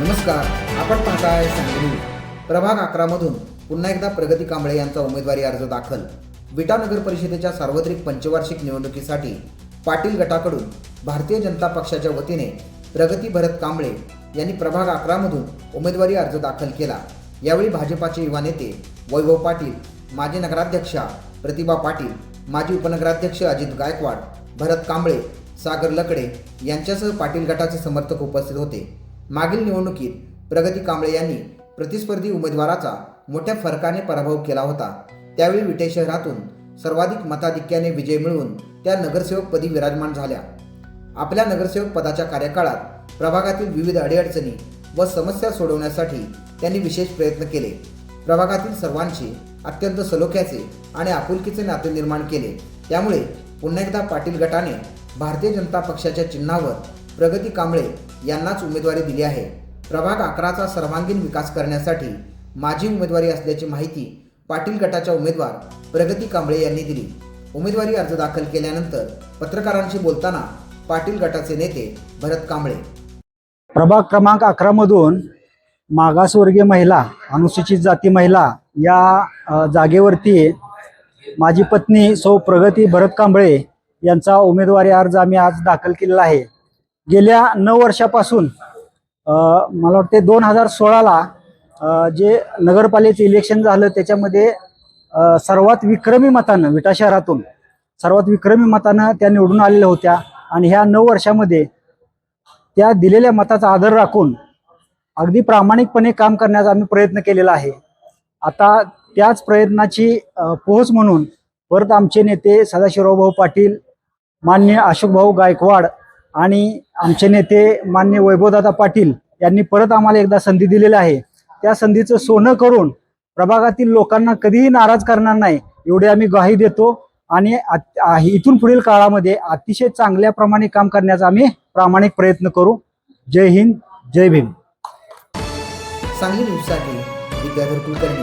नमस्कार आपण पाहताय सांगली प्रभाग अकरा मधून पुन्हा एकदा प्रगती कांबळे यांचा उमेदवारी अर्ज दाखल. विटा नगर परिषदेच्या सार्वत्रिक पंचवार्षिक निवडणुकीसाठी पाटील गटाकडून भारतीय जनता पक्षाच्या वतीने प्रगती भरत कांबळे यांनी प्रभाग अकरा मधून उमेदवारी अर्ज दाखल केला. यावेळी भाजपाचे युवा नेते वैभव पाटील माजी नगराध्यक्षा प्रतिभा पाटील माजी उपनगराध्यक्ष अजित गायकवाड भरत कांबळे सागर लकडे यांच्यासह पाटील गटाचे समर्थक उपस्थित होते. मागील निवडणुकीत प्रगती कांबळे यांनी प्रतिस्पर्धी उमेदवाराचा मोठ्या फरकाने पराभव केला होता. त्यावेळी विटे शहरातून सर्वाधिक मताधिक्याने विजय मिळवून त्या नगरसेवकपदी विराजमान झाल्या. आपल्या नगरसेवक पदाच्या कार्यकाळात प्रभागातील विविध अडीअडचणी व समस्या सोडवण्यासाठी त्यांनी विशेष प्रयत्न केले. प्रभागातील सर्वांशी अत्यंत सलोख्याचे आणि आपुलकीचे नाते निर्माण केले. त्यामुळे पुन्हा एकदा पाटील गटाने भारतीय जनता पक्षाच्या चिन्हावर प्रगती कांबळे यांनाच उमेदवारी दिली आहे. प्रभाग अकराचा सर्वांगीण विकास करण्यासाठी माझी उमेदवारी असल्याची माहिती पाटील गटाच्या उमेदवार प्रगती कांबळे यांनी दिली. उमेदवारी अर्ज दाखल केल्यानंतर पत्रकारांशी बोलताना पाटील गटाचे नेते भरत कांबळे. प्रभाग क्रमांक अकरामधून मागासवर्गीय महिला अनुसूचित जाती महिला या जागेवरती माझी पत्नी सौ प्रगती भरत कांबळे यांचा उमेदवारी अर्ज आम्ही आज दाखल केलेला आहे. गेल्या नऊ वर्षापासून मला वाटते दोन हजार सोळाला जे नगरपालिकेचं इलेक्शन झालं त्याच्यामध्ये सर्वात विक्रमी मतानं विटा शहरातून सर्वात विक्रमी मतानं त्या निवडून आलेल्या होत्या. आणि ह्या नऊ वर्षामध्ये त्या दिलेल्या मताचा आदर राखून अगदी प्रामाणिकपणे काम करण्याचा आम्ही प्रयत्न केलेला आहे. आता त्याच प्रयत्नाची पोहोच म्हणून परत आमचे नेते सदाशिवराव भाऊ पाटील मान्य अशोकभाऊ गायकवाड आणि आमचे नेते मान्य वैभवदादा पाटील यांनी परत आम्हाला एकदा संधी दिलेली आहे. त्या संधीचं सोनं करून प्रभागातील लोकांना कधीही नाराज करणार नाही एवढी आम्ही ग्वाही देतो. आणि आ- इथून पुढील काळामध्ये अतिशय चांगल्या प्रमाणे काम करण्याचा आम्ही प्रामाणिक प्रयत्न करू. जय हिंद जय भीम. सांगली न्यूजसाठी विद्याधर कुलकर्णी